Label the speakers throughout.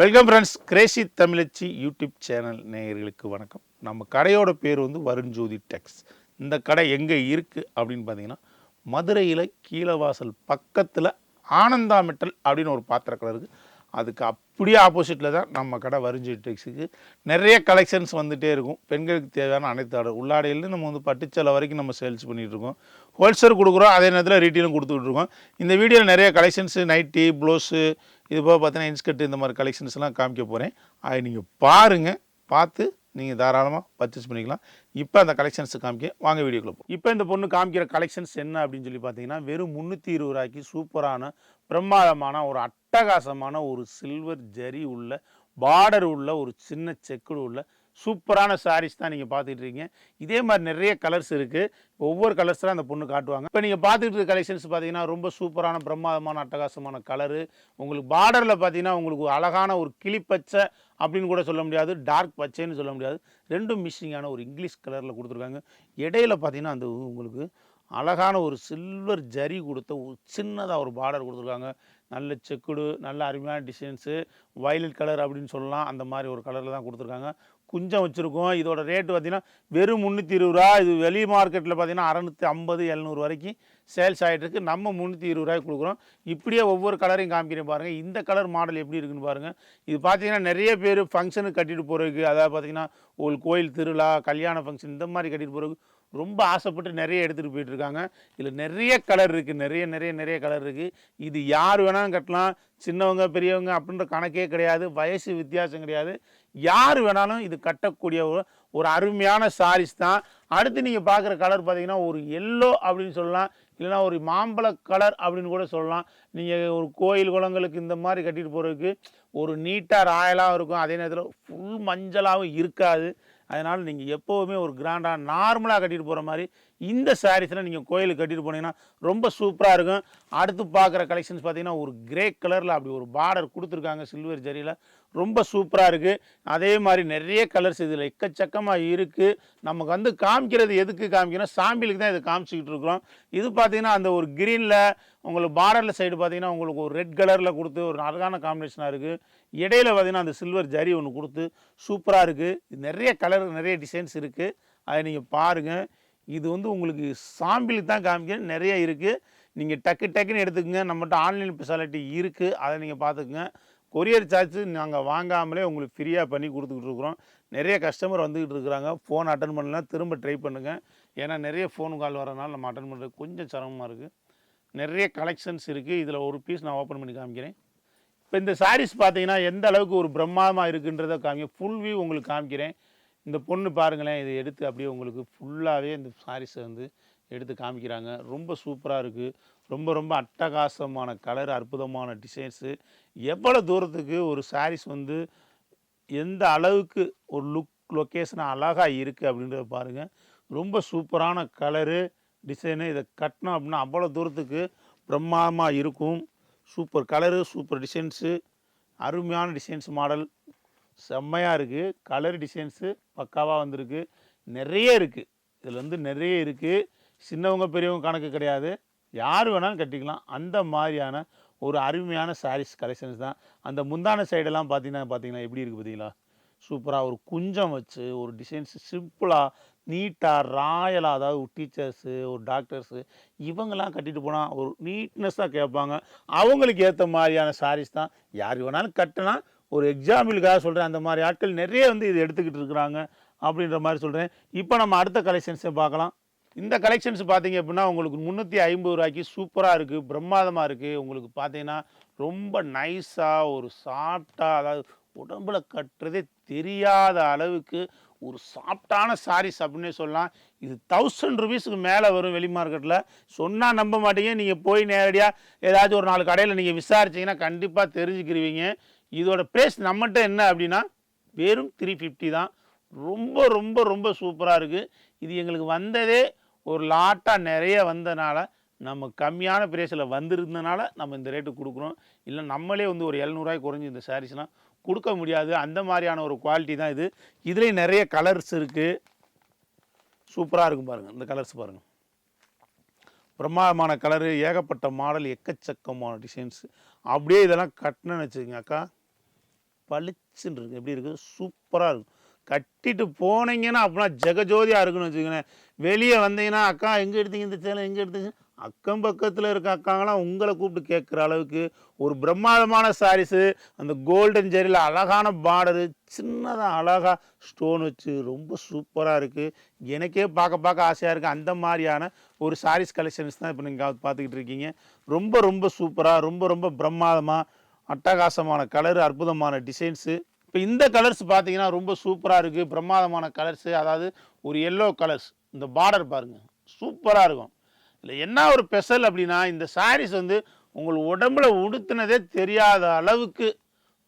Speaker 1: Welcome friends. Crazy தமிழச்சி YouTube channel நேயர்களுக்கு வணக்கம். நம்ம கடையோட பேர் வந்து வருண்ஜோதி டெக்ஸ். இந்த கடை எங்கே இருக்குது அப்படின்னு பார்த்தீங்கன்னா மதுரையில் கீழவாசல் பக்கத்தில் ஆனந்தா மெட்டல் அப்படின்னு ஒரு பாத்திர கடை இருக்குது அதுக்கு அப்படியே ஆப்போசிட்டில் தான் நம்ம கடை வருண்ஜோதி டெக்ஸுக்கு நிறைய கலெக்ஷன்ஸ் வந்துகிட்டே இருக்கும். பெண்களுக்கு தேவையான அனைத்து ஆடை. உள்ளாடையிலேருந்து நம்ம வந்து பட்டுச்சலை வரைக்கும் நம்ம சேல்ஸ் பண்ணிகிட்டு இருக்கோம். ஹோல்சேல் கொடுக்குறோம் அதே நேரத்தில் ரீட்டெயிலும் கொடுத்துட்ருக்கோம் இந்த வீடியோவில் நிறைய கலெக்ஷன்ஸு நைட்டி ப்ளவுஸு இது போக பார்த்தீங்கன்னா இன்ஸ்கர்ட் இந்த மாதிரி கலெக்ஷன்ஸ்லாம் காமிக்க போகிறேன் அதை நீங்கள் பாருங்கள் பார்த்து நீங்கள் தாராளமாக பர்ச்சேஸ் பண்ணிக்கலாம். இப்போ அந்த கலெக்ஷன்ஸ் காமிக்க வாங்க வீடியோக்குள்ள போ இப்போ இந்த பொண்ணு காமிக்கிற கலெக்ஷன்ஸ் என்ன அப்படின்னு சொல்லி பார்த்தீங்கன்னா வெறும் முந்நூற்றி இருபது ரூபாய்க்கு சூப்பரான பிரம்மாதமான ஒரு அட்டகாசமான ஒரு சில்வர் ஜரி உள்ள பார்டர் உள்ள ஒரு சின்ன செக்குடு உள்ள சூப்பரான சாரீஸ் தான் நீங்கள் பார்த்துட்டு இருக்கீங்க இதே மாதிரி நிறைய கலர்ஸ் இருக்குது ஒவ்வொரு கலர்ஸ் தான் அந்த பொண்ணு காட்டுவாங்க. இப்போ நீங்கள் பார்த்துட்டு இருக்க கலெக்ஷன்ஸ் பார்த்தீங்கன்னா ரொம்ப சூப்பரான பிரம்மாதமான அட்டகாசமான கலரு உங்களுக்கு பார்டரில் பார்த்தீங்கன்னா உங்களுக்கு ஒரு அழகான ஒரு கிளிப்பச்சை அப்படின்னு கூட சொல்ல முடியாது. டார்க் பச்சைன்னு சொல்ல முடியாது. ரெண்டும் மிஷிங்கான ஒரு இங்கிலீஷ் கலரில் கொடுத்துருக்காங்க. இடையில பார்த்தீங்கன்னா அந்த உங்களுக்கு அழகான ஒரு சில்வர் ஜரி கொடுத்த ஒரு சின்னதாக ஒரு பார்டர் கொடுத்துருக்காங்க. நல்ல செக்குடு நல்ல அருமையான டிசைன்ஸு வயலட் கலர் அப்படின்னு சொல்லலாம். அந்த மாதிரி ஒரு கலரில் தான் கொடுத்துருக்காங்க. குஞ்சம் வச்சுருக்கோம். இதோட ரேட்டு பார்த்தீங்கன்னா வெறும் முந்நூற்றி இருபது ரூபா இது வெளி மார்க்கெட்டில் பார்த்தீங்கன்னா அறநூற்றி ஐம்பது எழுநூறு வரைக்கும் சேல்ஸ் ஆகிட்டு இருக்கு. நம்ம முந்நூற்றி இருபது ரூபாய்க்கு கொடுக்குறோம். இப்படியே ஒவ்வொரு கலரையும் காமிக்கிறேன் பாருங்கள் இந்த கலர் மாடல் எப்படி இருக்குன்னு பாருங்கள் இது பார்த்தீங்கன்னா நிறைய பேர் ஃபங்க்ஷனுக்கு கட்டிட்டு போகிறதுக்கு அதாவது பார்த்தீங்கன்னா ஒரு கோயில் திருவிழா கல்யாண ஃபங்க்ஷன் இந்த மாதிரி கட்டிட்டு போகிறதுக்கு ரொம்ப ஆசைப்பட்டு நிறைய எடுத்துகிட்டு போயிட்டுருக்காங்க இதில் நிறைய கலர் இருக்குது நிறைய நிறைய நிறைய கலர் இருக்குது இது யார் வேணாலும் கட்டலாம். சின்னவங்க பெரியவங்க அப்படின்ற கணக்கே கிடையாது. வயசு வித்தியாசம் கிடையாது. யார் வேணாலும் இது கட்டக்கூடிய ஒரு ஒரு அருமையான சாரீஸ் தான். அடுத்து நீங்கள் பார்க்குற கலர் பார்த்தீங்கன்னா ஒரு எல்லோ அப்படின்னு சொல்லலாம். இல்லைனா ஒரு மாம்பழ கலர் அப்படின்னு கூட சொல்லலாம். நீங்கள் ஒரு கோயில் குளங்களுக்கு இந்த மாதிரி கட்டிட்டு போகிறதுக்கு ஒரு நீட்டாக ராயலாகவும் இருக்கும். அதே நேரத்தில் ஃபுல் மஞ்சளாகவும் இருக்காது. அதனால் நீங்கள் எப்போவுமே ஒரு கிராண்டாக நார்மலாக கட்டிட்டு போகிற மாதிரி இந்த சாரீஸில் நீங்கள் கோயிலுக்கு கட்டிட்டு போனீங்கன்னா ரொம்ப சூப்பராக இருக்கும். அடுத்து பார்க்குற கலெக்ஷன்ஸ் பார்த்தீங்கன்னா ஒரு கிரே கலரில் அப்படி ஒரு பார்டர் கொடுத்துருக்காங்க சில்வர் ஜரியில் ரொம்ப சூப்பராக இருக்குது அதே மாதிரி நிறைய கலர்ஸ் இதில் எக்கச்சக்கமாக இருக்குது நமக்கு வந்து காமிக்கிறது எதுக்கு காமிக்கணும் சாம்பிளுக்கு தான் இதை காமிச்சிக்கிட்டு இருக்கிறோம். இது பார்த்தீங்கன்னா அந்த ஒரு க்ரீனில் உங்களுக்கு பார்டரில் சைடு பார்த்திங்கன்னா உங்களுக்கு ஒரு ரெட் கலரில் கொடுத்து ஒரு அழகான காம்பினேஷனாக இருக்குது இடையில பார்த்தீங்கன்னா அந்த சில்வர் ஜரி ஒன்று கொடுத்து சூப்பராக இருக்குது நிறைய கலர் நிறைய டிசைன்ஸ் இருக்குது அதை நீங்கள் பாருங்கள் இது வந்து உங்களுக்கு சாம்பிளுக்கு தான் காமிக்கணும் நிறைய இருக்குது நீங்கள் டக்கு டக்குன்னு எடுத்துக்கோங்க. நம்மகிட்ட ஆன்லைன் ஸ்பெஷாலிட்டி இருக்குது அதை நீங்கள் பார்த்துக்குங்க கொரியர் சார்ஜ் நாங்கள் வாங்காமலே உங்களுக்கு ஃப்ரீயாக பண்ணி கொடுத்துக்கிட்டு இருக்கிறோம். நிறைய கஸ்டமர் வந்துக்கிட்டு இருக்கிறாங்க. ஃபோன் அட்டன் பண்ணலாம் திரும்ப ட்ரை பண்ணுங்கள் ஏன்னா நிறைய ஃபோன் கால் வரனால நம்ம அட்டன் பண்ணுறது கொஞ்சம் சிரமமாக இருக்குது நிறைய கலெக்ஷன்ஸ் இருக்குது இதில் ஒரு பீஸ் நான் ஓப்பன் பண்ணி காமிக்கிறேன். இப்போ இந்த சாரீஸ் பார்த்தீங்கன்னா எந்த அளவுக்கு ஒரு பிரம்மாதமாக இருக்குன்றத காமிக்க ஃபுல் வியூ உங்களுக்கு காமிக்கிறேன். இந்த பொண்ணு பாருங்களேன். இதை எடுத்து அப்படியே உங்களுக்கு ஃபுல்லாகவே இந்த சாரீஸை வந்து எடுத்து காமிக்கிறாங்க. ரொம்ப சூப்பராக இருக்குது ரொம்ப ரொம்ப அட்டகாசமான கலர் அற்புதமான டிசைன்ஸு எவ்வளோ தூரத்துக்கு ஒரு சாரீஸ் வந்து எந்த அளவுக்கு ஒரு லுக் லொக்கேஷன் அழகாக இருக்குது அப்படின்றத பாருங்கள் ரொம்ப சூப்பரான கலரு டிசைனு இதை கட்டினோம் அப்படின்னா அவ்வளோ தூரத்துக்கு பிரம்மாதமாக இருக்கும். சூப்பர் கலரு சூப்பர் டிசைன்ஸு அருமையான டிசைன்ஸ் மாடல் செம்மையாக இருக்குது கலர் டிசைன்ஸு பக்காவாக வந்திருக்கு. நிறைய இருக்குது இதில் வந்து நிறைய இருக்குது சின்னவங்க பெரியவங்க கணக்கு கிடையாது. யார் வேணாலும் கட்டிக்கலாம். அந்த மாதிரியான ஒரு அருமையான சாரீஸ் கலெக்ஷன்ஸ் தான். அந்த முந்தான சைடெல்லாம் பார்த்தீங்கன்னா பார்த்தீங்கன்னா எப்படி இருக்குது பார்த்தீங்களா? சூப்பராக ஒரு குஞ்சம் வச்சு ஒரு டிசைன்ஸ் சிம்பிளாக நீட்டாக ராயலாக அதாவது ஒரு டீச்சர்ஸு ஒரு டாக்டர்ஸு இவங்கெல்லாம் கட்டிட்டு போனால் ஒரு நீட்னஸாக கேட்பாங்க. அவங்களுக்கு ஏற்ற மாதிரியான சாரீஸ் தான். யார் வேணாலும் கட்டினா ஒரு எக்ஸாம்பிளுக்காக சொல்கிறேன் அந்த மாதிரி ஆட்கள் நிறைய வந்து இது எடுத்துக்கிட்டு இருக்கிறாங்க. அப்படின்ற மாதிரி சொல்கிறேன் இப்போ நம்ம அடுத்த கலெக்ஷன்ஸை பார்க்கலாம். இந்த கலெக்ஷன்ஸ் பார்த்தீங்க அப்படின்னா உங்களுக்கு முந்நூற்றி ஐம்பது ரூபாய்க்கு சூப்பராக இருக்குது பிரம்மாதமாக இருக்குது உங்களுக்கு பார்த்தீங்கன்னா ரொம்ப நைஸாக ஒரு சாஃப்டாக அதாவது உடம்புல கட்டுறதே தெரியாத அளவுக்கு ஒரு சாஃப்டான சாரீஸ் அப்படின்னே சொல்லலாம். இது தௌசண்ட் ருபீஸுக்கு மேலே வரும் வெளி மார்க்கெட்டில் சொன்னால் நம்ப மாட்டீங்க. நீங்கள் போய் நேரடியாக ஏதாச்சும் ஒரு நாலு கடையில் நீங்கள் விசாரிச்சீங்கன்னா கண்டிப்பாக தெரிஞ்சுக்கிருவீங்க. இதோட ப்ரைஸ் நம்மகிட்ட என்ன அப்படின்னா வெறும் த்ரீ ஃபிஃப்டி தான். ரொம்ப ரொம்ப ரொம்ப சூப்பராக இருக்குது இது எங்களுக்கு வந்ததே ஒரு லாட்டாக நிறைய வந்தனால நம்ம கம்மியான ப்ரைஸில் வந்திருந்தனால நம்ம இந்த ரேட்டு கொடுக்குறோம் இல்லை நம்மளே வந்து ஒரு எழுநூறுவாய்க்கு குறைஞ்சி இந்த சாரீஸ்லாம் கொடுக்க முடியாது. அந்த மாதிரியான ஒரு குவாலிட்டி தான் இது. இதுலேயும் நிறைய கலர்ஸ் இருக்குது சூப்பராக இருக்கும் பாருங்கள் இந்த கலர்ஸ் பாருங்கள் பிரமாதமான கலரு ஏகப்பட்ட மாடல் எக்கச்சக்கமான டிசைன்ஸ் அப்படியே இதெல்லாம் கட்டினேன்னு வச்சுக்கோங்க அக்கா. பளிச்சுன்னு இருக்குது எப்படி இருக்குது சூப்பராக இருக்கும். கட்டிட்டு போனீங்கன்னா அப்படின்னா ஜெகஜோதியாக இருக்குன்னு வச்சுக்கோங்களேன். வெளியே வந்தீங்கன்னா அக்கா எங்கே எடுத்தீங்க இந்த சேலம் எங்கே எடுத்தீங்க? அக்கம் பக்கத்தில் இருக்க அக்காங்களாம் உங்களை கூப்பிட்டு கேட்குற அளவுக்கு ஒரு பிரம்மாண்டமான சாரீஸு அந்த கோல்டன் ஜெரியில் அழகான பார்டரு சின்னதாக அழகாக ஸ்டோன் வச்சு ரொம்ப சூப்பராக இருக்குது எனக்கே பார்க்க பார்க்க ஆசையாக இருக்குது அந்த மாதிரியான ஒரு சாரீஸ் கலெக்ஷன்ஸ் தான் இப்போ நீங்கள் பார்த்துக்கிட்டு இருக்கீங்க. ரொம்ப ரொம்ப சூப்பராக ரொம்ப ரொம்ப பிரம்மாதமாக அட்டகாசமான கலர் அற்புதமான டிசைன்ஸு இப்போ இந்த கலர்ஸ் பார்த்தீங்கன்னா ரொம்ப சூப்பராக இருக்குது பிரம்மாதமான கலர்ஸு அதாவது ஒரு எல்லோ கலர்ஸ் இந்த பார்டர் பாருங்கள் சூப்பராக இருக்கும். இல்லை என்ன ஒரு ஸ்பெஷல் அப்படின்னா இந்த சாரீஸ் வந்து உங்கள் உடம்புல உடுத்தினதே தெரியாத அளவுக்கு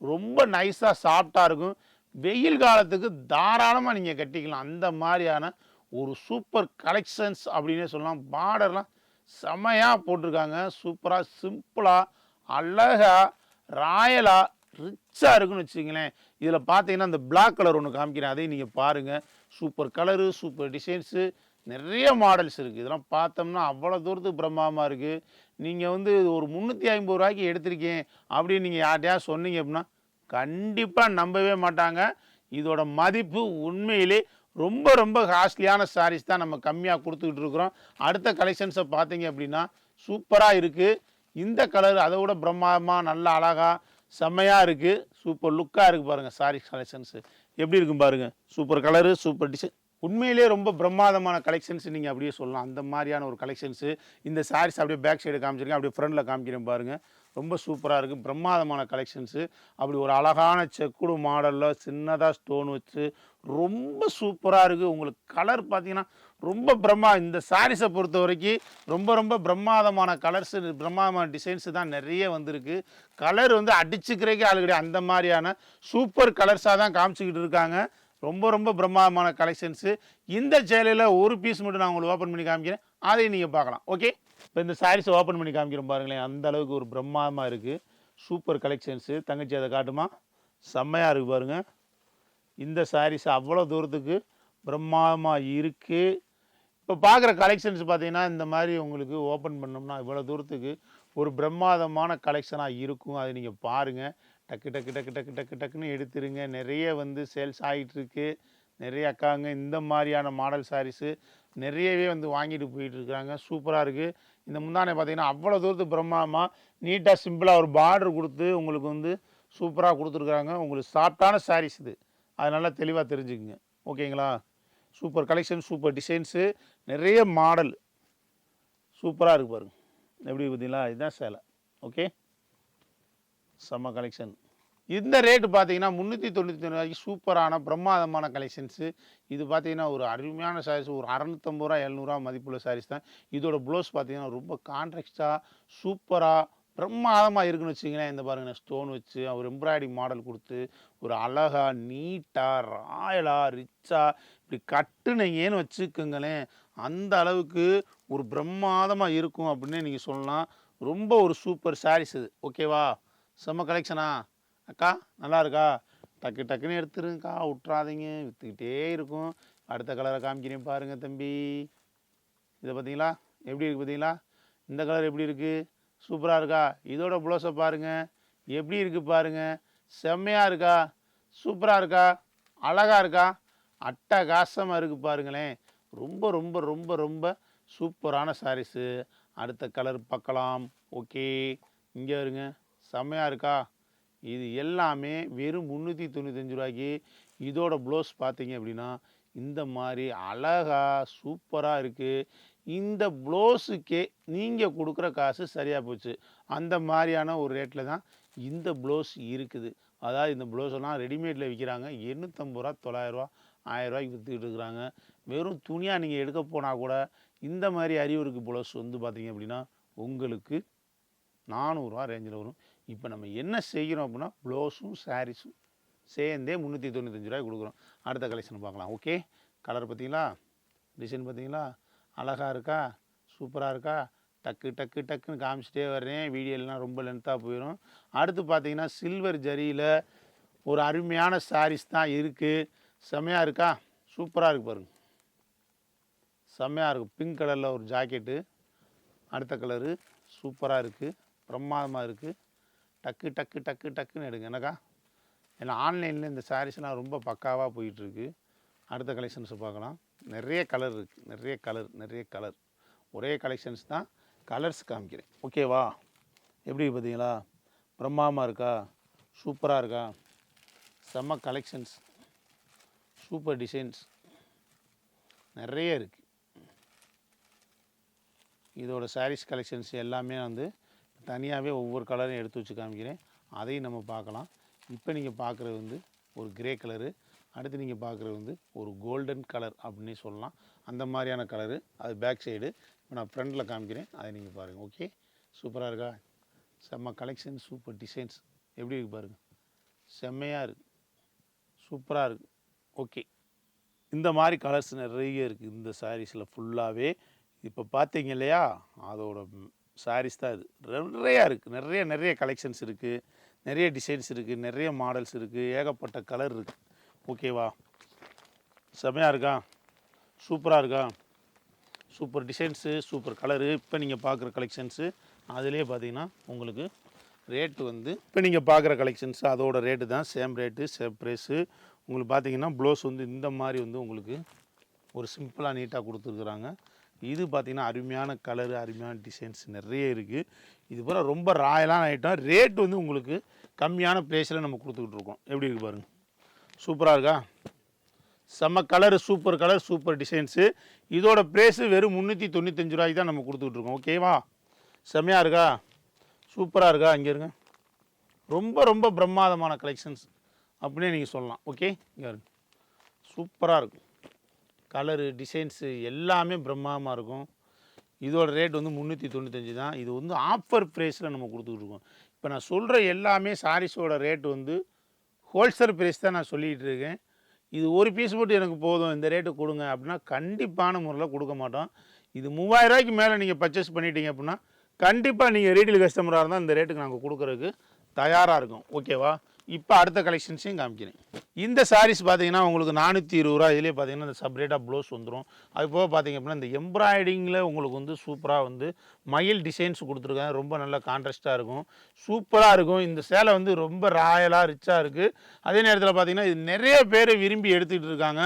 Speaker 1: ரொம்ப நைஸாக சாஃப்டாக இருக்கும். வெயில் காலத்துக்கு தாராளமாக நீங்கள் கட்டிக்கலாம். அந்த மாதிரியான ஒரு சூப்பர் கலெக்ஷன்ஸ் அப்படின்னே சொல்லலாம். பார்டர்லாம் செமையாக போட்டிருக்காங்க. சூப்பராக சிம்பிளாக அழகாக ராயலாக ரிச்சாக இருக்குன்னு வச்சுங்களேன் இதில் பார்த்தீங்கன்னா அந்த பிளாக் கலர் ஒன்று காமிக்கிறேன். அதையும் நீங்கள் பாருங்கள் சூப்பர் கலரு சூப்பர் டிசைன்ஸு நிறைய மாடல்ஸ் இருக்குது இதெல்லாம் பார்த்தோம்னா அவ்வளோ தூரத்துக்கு பிரம்மாண்டமாக இருக்குது நீங்கள் வந்து ஒரு முந்நூற்றி ஐம்பது ரூபாய்க்கு எடுத்திருக்கேன் அப்படின்னு நீங்கள் யார்ட்டையா சொன்னீங்க அப்படின்னா கண்டிப்பாக நம்பவே மாட்டாங்க. இதோட மதிப்பு உண்மையிலே ரொம்ப ரொம்ப காஸ்ட்லியான சாரீஸ் தான் நம்ம கம்மியாக கொடுத்துக்கிட்டு இருக்கிறோம். அடுத்த கலெக்ஷன்ஸை பார்த்தீங்க அப்படின்னா சூப்பராக இருக்குது இந்த கலர் அதை விட பிரம்மாண்டமாக நல்ல அழகாக செம்மையாக இருக்குது சூப்பர் லுக்காக இருக்குது பாருங்கள் சாரி கலெக்ஷன்ஸு எப்படி இருக்கும் பாருங்கள் சூப்பர் கலரு சூப்பர் டிசைன் உண்மையிலே ரொம்ப பிரம்மாதமான கலெக்ஷன்ஸ் நீங்கள் அப்படியே சொல்லலாம். அந்த மாதிரியான ஒரு கலெக்ஷன்ஸு இந்த சாரீஸ் அப்படியே பேக் சைடு காமிச்சிருக்கேன். அப்படியே ஃப்ரண்டில் காமிக்கிறேன் பாருங்கள் ரொம்ப சூப்பராக இருக்குது பிரம்மாதமான கலெக்ஷன்ஸு அப்படி ஒரு அழகான செக்குடு மாடலில் சின்னதாக ஸ்டோன் வச்சு ரொம்ப சூப்பராக இருக்குது உங்களுக்கு கலர் பார்த்தீங்கன்னா ரொம்ப பிரம்மா இந்த சாரீஸை பொறுத்த வரைக்கும் ரொம்ப ரொம்ப பிரம்மாதமான கலர்ஸு பிரம்மாதமான டிசைன்ஸு தான் நிறைய வந்திருக்கு. கலர் வந்து அடிச்சுக்கிறக்கே ஆள் கிடையாது. அந்த மாதிரியான சூப்பர் கலர்ஸாக தான் காமிச்சிக்கிட்டு இருக்காங்க. ரொம்ப ரொம்ப பிரம்மாதமான கலெக்ஷன்ஸு இந்த சேலையில் ஒரு பீஸ் மட்டும் நான் உங்களுக்கு ஓப்பன் பண்ணி காமிக்கிறேன். அதையும் நீங்கள் பார்க்கலாம். ஓகே இப்போ இந்த சாரீஸ் ஓப்பன் பண்ணி காமிக்கிறோம் பாருங்களேன். அந்த அளவுக்கு ஒரு பிரம்மாதமாக இருக்குது சூப்பர் கலெக்ஷன்ஸு தங்கச்சி அதை காட்டுமா? செம்மையாக இருக்குது பாருங்கள் இந்த சாரீஸ் அவ்வளோ தூரத்துக்கு பிரம்மாதமாக இருக்குது இப்போ பார்க்குற கலெக்ஷன்ஸ் பார்த்தீங்கன்னா இந்த மாதிரி உங்களுக்கு ஓப்பன் பண்ணோம்னா இவ்வளோ தூரத்துக்கு ஒரு பிரம்மாதமான கலெக்ஷனாக இருக்கும். அதை நீங்கள் பாருங்கள் டக்கு டக்கு டக்கு டக்கு டக்கு டக்குன்னு எடுத்துருங்க. நிறைய வந்து சேல்ஸ் ஆகிட்டுருக்கு நிறைய அக்காங்க இந்த மாதிரியான மாடல் சாரீஸு நிறையவே வந்து வாங்கிட்டு போயிட்டுருக்குறாங்க சூப்பராக இருக்குது இந்த முந்தானே பார்த்தீங்கன்னா அவ்வளோ தூரத்து பிரம்மாண்டமாக நீட்டாக சிம்பிளாக ஒரு பார்டர் கொடுத்து உங்களுக்கு வந்து சூப்பராக கொடுத்துருக்குறாங்க உங்களுக்கு சாஃப்டான சாரீஸ் இது. அது நல்லா தெளிவாக தெரிஞ்சுக்குங்க. ஓகேங்களா? சூப்பர் கலெக்ஷன் சூப்பர் டிசைன்ஸு நிறைய மாடல். சூப்பராக இருக்குது பாருங்க. எப்படி பார்த்தீங்களா இதுதான் சேலை. ஓகே? செம்ம கலெக்ஷன் இந்த ரேட்டு பார்த்தீங்கன்னா முந்நூற்றி தொண்ணூற்றி ரூபாய்க்கு சூப்பரான பிரம்மாதமான கலெக்ஷன்ஸு இது பார்த்தீங்கன்னா ஒரு அருமையான சாரீஸ் ஒரு அறநூற்றம்பது ரூபா எழுநூறுவா மதிப்புள்ள சாரீஸ் தான். இதோட ப்ளவுஸ் பார்த்தீங்கன்னா ரொம்ப கான்ட்ராக்டாக சூப்பராக பிரம்மாதமாக இருக்குன்னு வச்சிங்களேன் இந்த பாருங்க ஸ்டோன் வச்சு ஒரு எம்ப்ராய்டரி மாடல் கொடுத்து ஒரு அழகா நீட்டாக ராயலாக ரிச்சாக இப்படி கட்டுனீங்கன்னு வச்சுக்கோங்களேன் அந்த அளவுக்கு ஒரு பிரம்மாதமாக இருக்கும் அப்படின்னு நீங்கள் சொல்லலாம். ரொம்ப ஒரு சூப்பர் சாரீஸ் இது. ஓகேவா செம்ம கலெக்ஷனா அக்கா நல்லா இருக்கா? டக்கு டக்குன்னு எடுத்துருங்கக்கா விட்றாதீங்க விற்றுக்கிட்டே இருக்கும். அடுத்த கலரை காமிக்கிறேன் பாருங்கள் தம்பி. இதை பார்த்தீங்களா எப்படி இருக்குது பார்த்தீங்களா இந்த கலர் எப்படி இருக்குது சூப்பராக இருக்கா? இதோட ப்ளவுஸை பாருங்கள் எப்படி இருக்குது பாருங்கள் செம்மையாக இருக்கா? சூப்பராக இருக்கா? அழகாக இருக்கா? அட்டகாசமாக இருக்குது பாருங்களேன். ரொம்ப ரொம்ப ரொம்ப ரொம்ப சூப்பரான சாரீஸு அடுத்த கலர் பார்க்கலாம். ஓகே இங்கே இருங்க செம்மையாக இருக்கா? இது எல்லாமே வெறும் முந்நூற்றி தொண்ணூத்தஞ்சு ரூபாய்க்கு இதோட ப்ளவுஸ் பார்த்தீங்க அப்படின்னா இந்த மாதிரி அழகாக சூப்பராக இருக்குது இந்த ப்ளவுஸுக்கே நீங்கள் கொடுக்குற காசு சரியாக போச்சு. அந்த மாதிரியான ஒரு ரேட்டில் தான் இந்த ப்ளவுஸ் இருக்குது. அதாவது இந்த ப்ளவுஸெல்லாம் ரெடிமேடில் விற்கிறாங்க எண்ணூற்றம்பது ரூபா தொள்ளாயிரரூவா ஆயிரரூவாய்க்கு விற்றுக்கிட்டு இருக்கிறாங்க. வெறும் துணியாக நீங்கள் எடுக்க போனால் கூட இந்த மாதிரி அறிவுருக்கு ப்ளவுஸ் வந்து பார்த்தீங்க அப்படின்னா உங்களுக்கு நானூறுரூவா ரேஞ்சில் வரும். இப்போ நம்ம என்ன செய்கிறோம் அப்படின்னா ப்ளவுஸும் சாரீஸும் சேர்ந்தே முந்நூற்றி தொண்ணூத்தஞ்சு ரூபாய் கொடுக்குறோம். அடுத்த கலெக்ஷன் பார்க்கலாம். ஓகே கலர் பார்த்தீங்களா? டிசைன் பார்த்தீங்களா? அழகாக இருக்கா? சூப்பராக இருக்கா? டக்கு டக்கு டக்குன்னு காமிச்சிட்டே வர்றேன். வீடியோலாம் ரொம்ப லென்த்தாக போயிடும். அடுத்து பார்த்தீங்கன்னா சில்வர் ஜரியில் ஒரு அருமையான சாரீஸ் தான் இருக்குது செம்மையாக இருக்கா? சூப்பராக இருக்குது பாருங்க. செம்மையாக இருக்கும். பிங்க் கலரில் ஒரு ஜாக்கெட்டு அடுத்த கலரு சூப்பராக இருக்குது பிரமாதமாக இருக்குது டக்கு டக்கு டக்கு டக்குன்னு எடுங்க. என்னக்கா? ஏன்னா ஆன்லைனில் இந்த சாரீஸ்லாம் ரொம்ப பக்காவாக போயிட்டுருக்கு. அடுத்த கலெக்ஷன்ஸை பார்க்கலாம். நிறைய கலர் இருக்குது நிறைய கலர் நிறைய கலர் ஒரே கலெக்ஷன்ஸ் தான் கலர்ஸ் காமிக்கிறேன். ஓகேவா எப்படி பார்த்தீங்களா? பிரம்மாமா இருக்கா? சூப்பராக இருக்கா? செம்ம கலெக்ஷன்ஸ் சூப்பர் டிசைன்ஸ் நிறைய இருக்குது இதோட சாரீஸ் கலெக்ஷன்ஸ் எல்லாமே வந்து தனியாகவே ஒவ்வொரு கலரையும் எடுத்து வச்சு காமிக்கிறேன் அதையும் நம்ம பார்க்கலாம். இப்போ நீங்கள் பார்க்குறது வந்து ஒரு கிரே கலரு. அடுத்து நீங்கள் பார்க்குறது வந்து ஒரு கோல்டன் கலர் அப்படின்னு சொல்லலாம். அந்த மாதிரியான கலரு. அது பேக் சைடு. இப்போ நான் ஃப்ரண்டில் காமிக்கிறேன். அதை நீங்கள் பாருங்கள் ஓகே? சூப்பராக இருக்கா? செம்ம கலெக்ஷன் சூப்பர் டிசைன்ஸ் எப்படி இருக்கு பாருங்கள் செம்மையாக இருக்குது சூப்பராக இருக்குது ஓகே. இந்த மாதிரி கலர்ஸ் நிறைய இருக்குது இந்த சாரீஸில் ஃபுல்லாகவே இப்போ பார்த்தீங்க இல்லையா? அதோட சாரீஸ் தான் இது. நிறையா இருக்குது நிறைய நிறைய கலெக்ஷன்ஸ் இருக்குது நிறைய டிசைன்ஸ் இருக்குது நிறைய மாடல்ஸ் இருக்குது ஏகப்பட்ட கலர் இருக்குது ஓகேவா செமையாக இருக்கா? சூப்பராக இருக்கா? சூப்பர் டிசைன்ஸு சூப்பர் கலரு இப்போ நீங்கள் பார்க்குற கலெக்ஷன்ஸு அதிலே பார்த்தீங்கன்னா உங்களுக்கு ரேட்டு வந்து இப்போ நீங்கள் பார்க்குற கலெக்ஷன்ஸ் அதோட ரேட்டு தான். சேம் ரேட்டு சேம் ப்ரைஸு உங்களுக்கு பார்த்தீங்கன்னா ப்ளவுஸ் வந்து இந்த மாதிரி வந்து உங்களுக்கு ஒரு சிம்பிளாக நீட்டாக கொடுத்துருக்குறாங்க. இது பார்த்தீங்கன்னா அருமையான கலரு அருமையான டிசைன்ஸ் நிறைய இருக்குது இது பூரா ரொம்ப ராயலான ஐட்டம் ரேட் வந்து உங்களுக்கு கம்மியான ப்ரைஸில் நம்ம கொடுத்துக்கிட்டு இருக்கோம். எப்படி இருக்குது பாருங்கள் சூப்பராக இருக்கா? செம்ம colour super colour super designs இதோட ப்ரைஸு வெறும் முந்நூற்றி தொண்ணூத்தஞ்சு ரூபாய்க்கு தான் நம்ம கொடுத்துக்கிட்டு இருக்கோம். ஓகேவா செம்மையாக இருக்கா? சூப்பராக இருக்கா? இங்கே இருங்க. ரொம்ப ரொம்ப பிரம்மாதமான கலெக்ஷன்ஸ் அப்படின்னே நீங்கள் சொல்லலாம். ஓகே இங்கே இருங்க. சூப்பராக இருக்கும். கலரு டிசைன்ஸு எல்லாமே பிரம்மாதமாக இருக்கும். இதோட ரேட் வந்து முந்நூற்றி தொண்ணூத்தஞ்சு தான். இது வந்து ஆஃபர் ப்ரைஸில் நம்ம கொடுத்துட்ருக்கோம் இப்போ நான் சொல்கிற எல்லாமே சாரீஸோட ரேட் வந்து ஹோல்சேல் ப்ரைஸ் தான் நான் சொல்லிகிட்டு இருக்கேன். இது ஒரு பீஸ் மட்டும் எனக்கு போதும். இந்த ரேட்டு கொடுங்க அப்படின்னா கண்டிப்பான முறையில் கொடுக்க மாட்டோம். இது மூவாயிரரூவாய்க்கு மேலே நீங்கள் பர்ச்சேஸ் பண்ணிட்டீங்க அப்படின்னா கண்டிப்பாக நீங்கள் ரீட்டைல் கஸ்டமராக இருந்தால் இந்த ரேட்டுக்கு நாங்கள் கொடுக்குறதுக்கு தயாராக இருக்கும். ஓகேவா இப்போ அடுத்த கலெக்ஷன்ஸையும் காமிக்கிறேன். இந்த சாரீஸ் பார்த்தீங்கன்னா உங்களுக்கு நானூற்றி இருபது ரூபா இதிலே பார்த்தீங்கன்னா இந்த செப்பரேட்டாக ப்ளவுஸ் வந்துடும் அது போக பார்த்தீங்க அப்படின்னா இந்த எம்ப்ராய்டிங்கில் உங்களுக்கு வந்து சூப்பராக வந்து மயில் டிசைன்ஸ் கொடுத்துருக்காங்க. ரொம்ப நல்ல கான்ட்ராஸ்ட்டாக இருக்கும். சூப்பராக இருக்கும். இந்த சேலை வந்து ரொம்ப ராயலாக ரிச்சாக இருக்குது அதே நேரத்தில் பார்த்தீங்கன்னா இது நிறைய பேர் விரும்பி எடுத்துக்கிட்டு இருக்காங்க.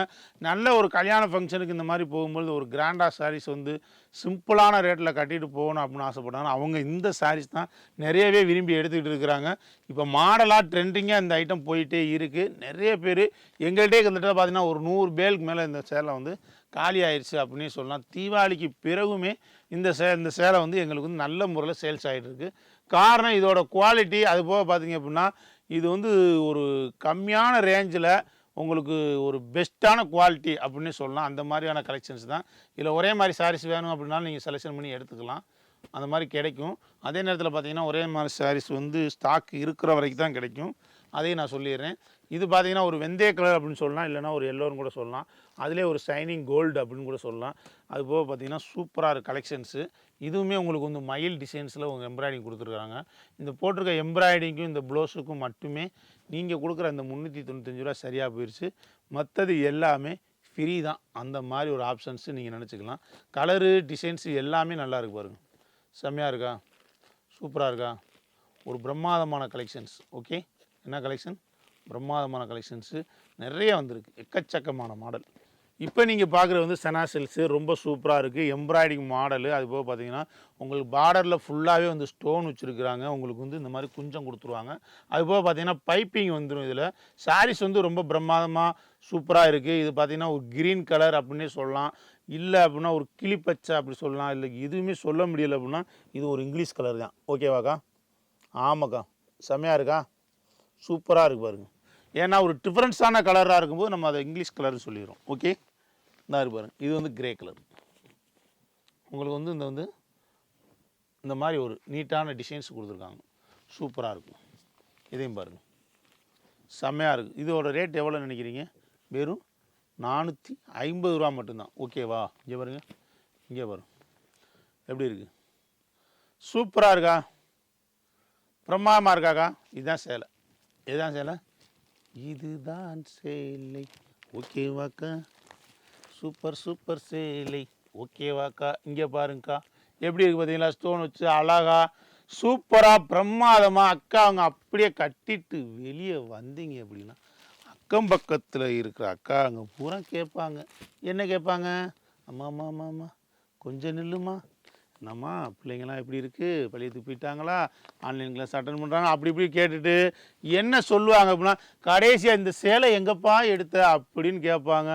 Speaker 1: நல்ல ஒரு கல்யாண ஃபங்க்ஷனுக்கு இந்த மாதிரி போகும்போது ஒரு கிராண்டாக சாரீஸ் வந்து சிம்பிளான ரேட்டில் கட்டிட்டு போகணும் அப்படின்னு ஆசைப்பட்டாங்க அவங்க இந்த சாரீஸ் தான் நிறையவே விரும்பி எடுத்துக்கிட்டு இருக்கிறாங்க. இப்போ மாடலாக ட்ரெண்டிங்காக இந்த ஐட்டம் போயிட்டே இருக்குது நிறைய பேர் எங்கள்கிட்டே கிட்டத்தட்ட பார்த்தீங்கன்னா ஒரு நூறு பேருக்கு மேலே இந்த சேலை வந்து காலி ஆயிடுச்சு அப்படின்னு சொல்லலாம். தீபாவளிக்கு பிறகுமே இந்த சே இந்த சேலை வந்து எங்களுக்கு வந்து நல்ல முறையில் சேல்ஸ் ஆகிட்டு இருக்குது காரணம் இதோட குவாலிட்டி அது போக பார்த்தீங்க அப்படின்னா இது வந்து ஒரு கம்மியான ரேஞ்சில் உங்களுக்கு ஒரு பெஸ்ட்டான குவாலிட்டி அப்படின்னு சொல்லலாம். அந்த மாதிரியான கலெக்ஷன்ஸ் தான். இதில் ஒரே மாதிரி சாரீஸ் வேணும் அப்படின்னாலும் நீங்கள் செலெக்ஷன் பண்ணி எடுத்துக்கலாம். அந்த மாதிரி கிடைக்கும். அதே நேரத்தில் பார்த்தீங்கன்னா ஒரே மாதிரி சாரீஸ் வந்து ஸ்டாக் இருக்கிற வரைக்கும் தான் கிடைக்கும். அதையும் நான் சொல்லிடுறேன். இது பார்த்தீங்கன்னா ஒரு வெந்தய கலர் அப்படின்னு சொல்லலாம். இல்லைன்னா ஒரு எல்லோரும் கூட சொல்லலாம். அதிலே ஒரு ஷைனிங் கோல்டு அப்படின்னு கூட சொல்லலாம். அது போக பார்த்தீங்கன்னா சூப்பராக இருக்குது கலெக்ஷன்ஸு இதுவுமே உங்களுக்கு வந்து மயில் டிசைன்ஸில் உங்கள் எம்ப்ராய்டிங் கொடுத்துருக்காங்க. இந்த போட்டிருக்க எம்ப்ராய்டிங்க்கும் இந்த ப்ளவுஸுக்கும் மட்டுமே நீங்கள் கொடுக்குற அந்த முந்நூற்றி தொண்ணூத்தஞ்சு ரூபா சரியாக போயிடுச்சு மற்றது எல்லாமே ஃப்ரீ தான். அந்த மாதிரி ஒரு ஆப்ஷன்ஸு நீங்கள் நினச்சிக்கலாம். கலரு டிசைன்ஸு எல்லாமே நல்லா இருக்கு பாருங்கள் செம்மையாக இருக்கா? சூப்பராக இருக்கா? ஒரு பிரம்மாதமான கலெக்ஷன்ஸ் ஓகே என்ன கலெக்ஷன் பிரம்மாதமான கலெக்ஷன்ஸு நிறைய வந்திருக்கு. எக்கச்சக்கமான மாடல் இப்போ நீங்கள் பார்க்குறது வந்து செனா செல்ஸு ரொம்ப சூப்பராக இருக்குது எம்ப்ராய்டிங் மாடலு அது போக பார்த்தீங்கன்னா உங்களுக்கு பார்டரில் ஃபுல்லாகவே வந்து ஸ்டோன் வச்சுருக்குறாங்க. உங்களுக்கு வந்து இந்த மாதிரி குஞ்சம் கொடுத்துருவாங்க. அது போக பார்த்தீங்கன்னா பைப்பிங் வந்துடும் இதில். சாரீஸ் வந்து ரொம்ப பிரமாதமாக சூப்பராக இருக்குது இது பார்த்தீங்கன்னா ஒரு க்ரீன் கலர் அப்படின்னே சொல்லலாம். இல்லை அப்படின்னா ஒரு கிளிப்பச்சை அப்படி சொல்லலாம். இல்லை எதுவுமே சொல்ல முடியலை அப்படின்னா இது ஒரு இங்கிலீஷ் கலர் தான். ஓகேவாக்கா ஆமாக்கா. செம்மையாக இருக்கா? சூப்பராக இருக்கு பாருங்க. ஏன்னா ஒரு டிஃப்ரென்ஸான கலராக இருக்கும்போது நம்ம அதை இங்கிலீஷ் கலர்னு சொல்லிடுறோம். ஓகே இந்த பாருங்கள் பாருங்க. இது வந்து கிரே கலர் உங்களுக்கு வந்து இந்த வந்து இந்த மாதிரி ஒரு நீட்டான டிசைன்ஸ் கொடுத்துருக்காங்க. சூப்பராக இருக்கும். இதையும் பாருங்கள் செம்மையாக இருக்குது இதோட ரேட் எவ்வளோ நினைக்கிறீங்க? வெறும் நானூற்றி ஐம்பது ரூபா மட்டும்தான். ஓகேவா இங்கே பாருங்க. இங்கே பாருங்க. எப்படி இருக்குது சூப்பராக இருக்கா? பிரமாதமாக இருக்காக்கா? இதுதான் சேலை. இதுதான் சேலை? இதுதான் சேலை. ஓகேவாக்கா சூப்பர் சூப்பர் சேலை. ஓகேவாக்கா இங்கே பாருங்கக்கா. எப்படி இருக்குது பார்த்தீங்களா? ஸ்டோன் வச்சு அழகா சூப்பராக பிரமாதமாக அக்கா அவங்க அப்படியே கட்டிட்டு வெளியே வந்தீங்க அப்படின்னா அக்கம் பக்கத்தில் இருக்கிற அக்கா அங்கே பூரா கேட்பாங்க. என்ன கேட்பாங்க? அம்மா அம்மா அம்மா அம்மா கொஞ்சம் நில்லுமா? என்னம்மா பிள்ளைங்களாம் எப்படி இருக்குது பள்ளியத்துக்கு போயிட்டாங்களா? ஆன்லைன் கிளாஸ் அட்டன் பண்ணுறாங்க அப்படி இப்படி கேட்டுட்டு என்ன சொல்லுவாங்க அப்படின்னா கடைசியாக இந்த சேலை எங்கேப்பா எடுத்த? அப்படின்னு கேட்பாங்க.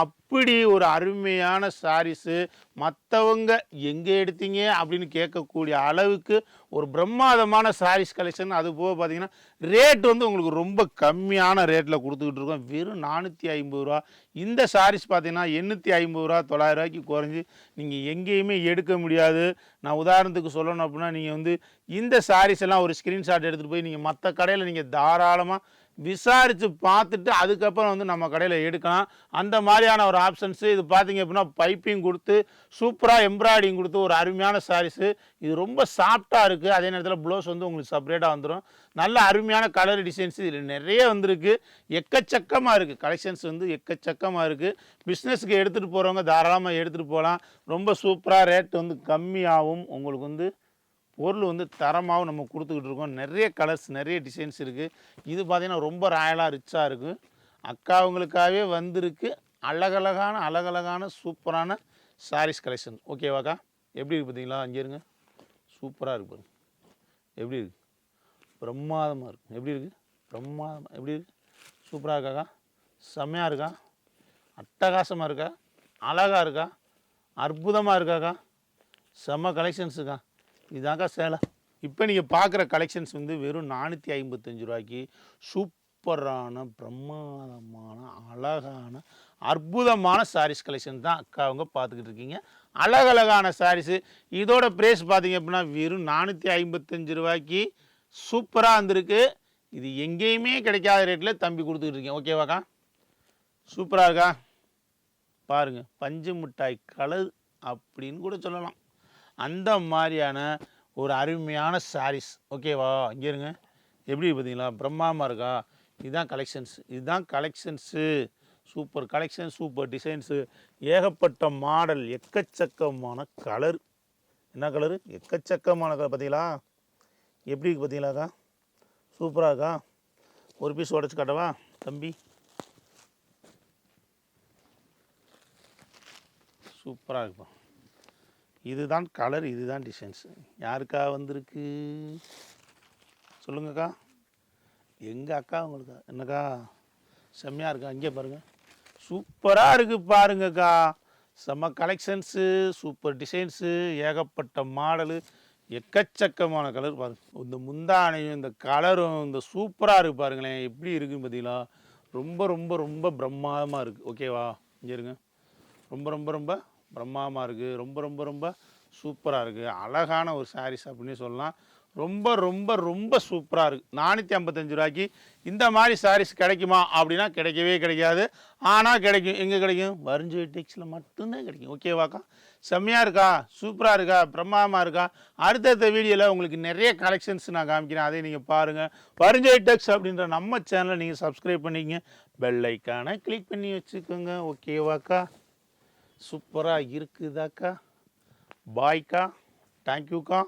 Speaker 1: அப்படி ஒரு அருமையான சாரீஸு மற்றவங்க எங்கே எடுத்தீங்க அப்படின்னு கேட்கக்கூடிய அளவுக்கு ஒரு பிரம்மாதமான சாரீஸ் கலெக்ஷன் அது போக பார்த்தீங்கன்னா ரேட் வந்து உங்களுக்கு ரொம்ப கம்மியான ரேட்டில் கொடுத்துக்கிட்டு இருக்கோம். வெறும் நானூற்றி ஐம்பது ரூபா. இந்த சாரீஸ் பார்த்தீங்கன்னா எண்ணூற்றி ஐம்பது ரூபா தொள்ளாயிரம் ரூபாய்க்கு குறைஞ்சி நீங்கள் எங்கேயுமே எடுக்க முடியாது. நான் உதாரணத்துக்கு சொல்லணும் அப்படின்னா நீங்கள் வந்து இந்த சாரீஸ் எல்லாம் ஒரு ஸ்க்ரீன்ஷாட் எடுத்துகிட்டு போய் நீங்கள் மற்ற கடையில் நீங்கள் தாராளமாக விசாரித்து பார்த்துட்டு அதுக்கப்புறம் வந்து நம்ம கடையில் எடுக்கலாம். அந்த மாதிரியான ஒரு ஆப்ஷன்ஸு இது பார்த்தீங்க அப்படின்னா பைப்பிங் கொடுத்து சூப்பராக எம்ப்ராய்டிங் கொடுத்து ஒரு அருமையான சாரீஸு இது ரொம்ப சாஃப்டாக இருக்குது அதே நேரத்தில் ப்ளவுஸ் வந்து உங்களுக்கு செப்பரேட்டாக வந்துடும் நல்ல அருமையான கலர் டிசைன்ஸ் இதில் நிறைய வந்திருக்கு. எக்கச்சக்கமாக இருக்குது கலெக்ஷன்ஸ் வந்து எக்கச்சக்கமாக இருக்குது பிஸ்னஸுக்கு எடுத்துகிட்டு போகிறவங்க தாராளமாக எடுத்துகிட்டு போகலாம் ரொம்ப சூப்பராக ரேட் வந்து கம்மியாகவும் உங்களுக்கு வந்து பொருள் வந்து தரமாகவும் நம்ம கொடுத்துக்கிட்டு இருக்கோம். நிறைய கலர்ஸ் நிறைய டிசைன்ஸ் இருக்குது இது பார்த்திங்கன்னா ரொம்ப ராயலாக ரிச்சாக இருக்குது அக்காவங்களுக்காகவே வந்திருக்கு. அழகழகான அழகழகான சூப்பரான சாரீஸ் கலெக்ஷன் ஓகேவாக்கா எப்படி இருக்குது பார்த்தீங்களா அங்கே இருங்க. சூப்பராக இருக்கு பாருங்க. எப்படி இருக்குது பிரமாதமாக இருக்கு. எப்படி இருக்குது பிரமாதமாக எப்படி இருக்குது சூப்பராக இருக்காக்கா? செம்மையாக இருக்கா? அட்டகாசமாக இருக்கா? அழகாக இருக்கா? அற்புதமாக இருக்காக்கா? செம்ம கலெக்ஷன்ஸுக்கா இதாங்க சேலை. இப்போ நீங்கள் பார்க்குற கலெக்ஷன்ஸ் வந்து வெறும் நானூற்றி ஐம்பத்தஞ்சு ரூபாய்க்கு சூப்பரான பிரமாதமான அழகான அற்புதமான சாரீஸ் கலெக்ஷன் தான் அக்கா அவங்க பார்த்துக்கிட்டு இருக்கீங்க. அழகழகான சாரீஸு இதோட ப்ரைஸ் பார்த்தீங்க அப்படின்னா வெறும் நானூற்றி ஐம்பத்தஞ்சு ரூபாய்க்கு சூப்பராக வந்திருக்கு. இது எங்கேயுமே கிடைக்காத ரேட்டில் தம்பி கொடுத்துக்கிட்டு இருக்கீங்க. ஓகேவாக்கா சூப்பராக இருக்கா? பாருங்க பஞ்சு மிட்டாய் கலர் அப்படின்னு கூட சொல்லலாம். அந்த மாதிரியான ஒரு அருமையான சாரீஸ் ஓகேவா இங்கே இருங்க. எப்படி பார்த்தீங்களா? பிரம்மாமா இருக்கா? இதுதான் கலெக்ஷன்ஸ் இதுதான் collections super collection super designs ஏகப்பட்ட மாடல் எக்கச்சக்கமான கலர் என்ன கலரு எக்கச்சக்கமான கலர் பார்த்தீங்களா? எப்படி இருக்கு பார்த்தீங்களாக்கா சூப்பராக இருக்கா? ஒரு பீஸ் உடச்சி காட்டவா? தம்பி? சூப்பராக இருக்குப்பா. இதுதான் கலர் இதுதான் டிசைன்ஸ் யாருக்கா வந்திருக்கு? சொல்லுங்கக்கா. எங்கள் அக்கா உங்களுக்கா? என்னக்கா? செம்மையாக இருக்கா? இங்கே பாருங்கள் சூப்பராக இருக்குது பாருங்கக்கா. செம்ம கலெக்ஷன்ஸு சூப்பர் டிசைன்ஸு ஏகப்பட்ட மாடலு எக்கச்சக்கமான கலர் பாருங்க. இந்த முந்தானையும் இந்த கலரும் இந்த சூப்பராக இருக்குது பாருங்களேன். எப்படி இருக்குன்னு பார்த்தீங்களா? ரொம்ப ரொம்ப ரொம்ப பிரம்மாதமாக இருக்குது ஓகேவா இங்கே இருங்க. ரொம்ப ரொம்ப ரொம்ப பிரம்மாமா இருக்குது ரொம்ப ரொம்ப ரொம்ப சூப்பராக இருக்குது அழகான ஒரு சாரீஸ் அப்படின்னு சொல்லலாம். ரொம்ப ரொம்ப ரொம்ப சூப்பராக இருக்குது நானூற்றி ஐம்பத்தஞ்சு ரூபாய்க்கு இந்த மாதிரி சாரீஸ் கிடைக்குமா அப்படின்னா கிடைக்கவே கிடைக்காது. ஆனால் கிடைக்கும். எங்கே கிடைக்கும்? வரிஞ்சு டெக்ஸில் மட்டும்தான் கிடைக்கும். ஓகேவாக்கா செம்மையாக இருக்கா? சூப்பராக இருக்கா? பிரம்மாதமாக இருக்கா? அடுத்தடுத்த வீடியோவில் உங்களுக்கு நிறைய கலெக்ஷன்ஸ் நான் காமிக்கிறேன். அதை நீங்கள் பாருங்கள் வரிஞ்சு டெக்ஸ் அப்படின்ற நம்ம சேனலை நீங்கள் சப்ஸ்கிரைப் பண்ணிக்கங்க. பெல் ஐக்கானை கிளிக் பண்ணி வச்சுக்கோங்க. ஓகேவாக்கா சூப்பராக இருக்குதாக்கா? பாய்க்கா தேங்க்யூக்கா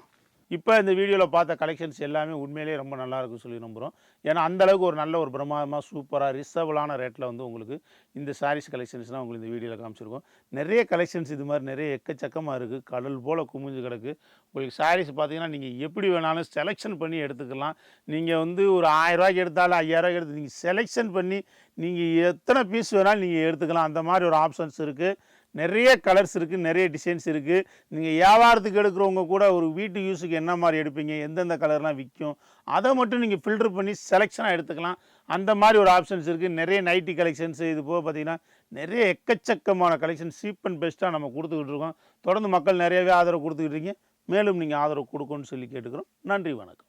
Speaker 1: இப்போ இந்த வீடியோவில் பார்த்த கலெக்ஷன்ஸ் எல்லாமே உண்மையிலேயே ரொம்ப நல்லா இருக்குன்னு சொல்லி நம்புகிறோம் ஏன்னா அந்த அளவுக்கு ஒரு நல்ல ஒரு பிரமாதமாக சூப்பராக ரிசர்வலான ரேட்டில் வந்து உங்களுக்கு இந்த சாரீஸ் கலெக்ஷன்ஸ்லாம் உங்களுக்கு இந்த வீடியோவில் காமிச்சிருக்கோம். நிறைய கலெக்ஷன்ஸ் இது மாதிரி நிறைய எக்கச்சக்கமாக இருக்குது கடல் போல் குமிஞ்சு கிடக்கு. உங்களுக்கு சாரீஸ் பார்த்தீங்கன்னா நீங்கள் எப்படி வேணாலும் செலெக்ஷன் பண்ணி எடுத்துக்கலாம். நீங்கள் வந்து ஒரு ஆயிரம் எடுத்தாலும் ஐயாயிரம் எடுத்து நீங்கள் செலெக்ஷன் பண்ணி நீங்கள் எத்தனை பீஸ் வேணாலும் நீங்கள் எடுத்துக்கலாம். அந்த மாதிரி ஒரு ஆப்ஷன்ஸ் இருக்குது நிறைய கலர்ஸ் இருக்குது நிறைய டிசைன்ஸ் இருக்குது நீங்கள் வியாபாரத்துக்கு எடுக்கிறவங்க கூட ஒரு வீட்டு யூஸுக்கு என்ன மாதிரி எடுப்பீங்க எந்தெந்த கலர்லாம் விற்கும் அதை மட்டும் நீங்கள் ஃபில்டர் பண்ணி செலெக்ஷனாக எடுத்துக்கலாம். அந்த மாதிரி ஒரு ஆப்ஷன்ஸ் இருக்குது நிறைய நைட்டி கலெக்ஷன்ஸ் இது போக பார்த்தீங்கன்னா நிறைய எக்கச்சக்கமான கலெக்ஷன் சீப் அண்ட் பெஸ்ட்டாக நம்ம கொடுத்துக்கிட்டு இருக்கோம். தொடர்ந்து மக்கள் நிறையவே ஆதரவு கொடுத்துக்கிட்டு இருக்கீங்க. மேலும் நீங்கள் ஆதரவு கொடுக்கணும்னு சொல்லி கேட்டுக்கிறோம். நன்றி வணக்கம்.